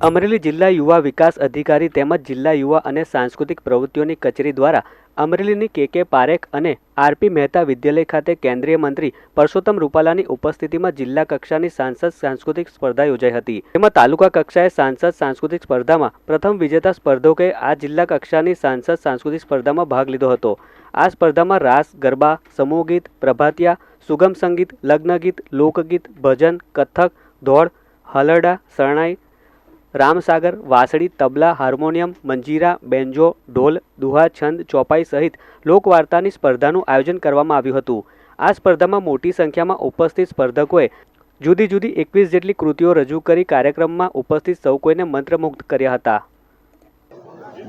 અમરેલી જિલ્લા યુવા વિકાસ અધિકારી તેમજ જિલ્લા યુવા અને સાંસ્કૃતિક પ્રવૃત્તિઓની કચેરી દ્વારા અમરેલીની કે કે પારેખ અને આરપી મહેતા વિદ્યાલય ખાતે કેન્દ્રીય મંત્રી પરસોત્તમ રૂપાલાની ઉપસ્થિતિમાં જિલ્લા કક્ષાની સાંસદ સાંસ્કૃતિક સ્પર્ધા યોજાઈ હતી. તેમાં તાલુકા કક્ષાએ સાંસદ સાંસ્કૃતિક સ્પર્ધામાં પ્રથમ વિજેતા સ્પર્ધકોએ આ જિલ્લા કક્ષાની સાંસદ સાંસ્કૃતિક સ્પર્ધામાં ભાગ લીધો હતો. આ સ્પર્ધામાં રાસ, ગરબા, સમૂહ ગીત, પ્રભાતિયા, સુગમ સંગીત, લગ્ન ગીત, લોકગીત, ભજન, કથક, ધોળ, હલરડા, શરણાઈ રામસાગર, વાસળી, તબલા, હાર્મોનિયમ, મંજીરા, બેન્જો, ઢોલ, દુહા, છંદ, ચોપાઈ સહિત લોકવાર્તાની સ્પર્ધાનું આયોજન કરવામાં આવ્યું હતું. આ સ્પર્ધામાં મોટી સંખ્યામાં ઉપસ્થિત સ્પર્ધકોએ જુદી જુદી એકવીસ જેટલી કૃતિઓ રજૂ કરી કાર્યક્રમમાં ઉપસ્થિત સૌ કોઈને મંત્રમુગ્ધ કર્યા હતા.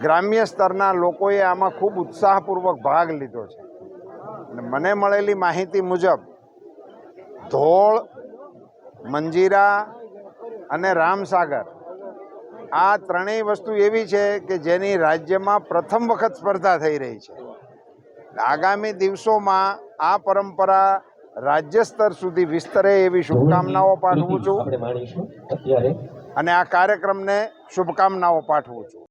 ગ્રામ્ય સ્તરના લોકોએ આમાં ખૂબ ઉત્સાહપૂર્વક ભાગ લીધો છે. મને મળેલી માહિતી મુજબ ધોળ મંજીરા અને રામસાગર આ ત્રણેય વસ્તુ એવી છે કે જેની રાજ્યમાં પ્રથમ વખત સ્પર્ધા થઈ રહી છે. આગામી દિવસોમાં આ પરંપરા રાજ્ય સ્તર સુધી વિસ્તરે એવી શુભકામનાઓ પાઠવું છું. અને આ કાર્યક્રમને શુભકામનાઓ પાઠવું છું.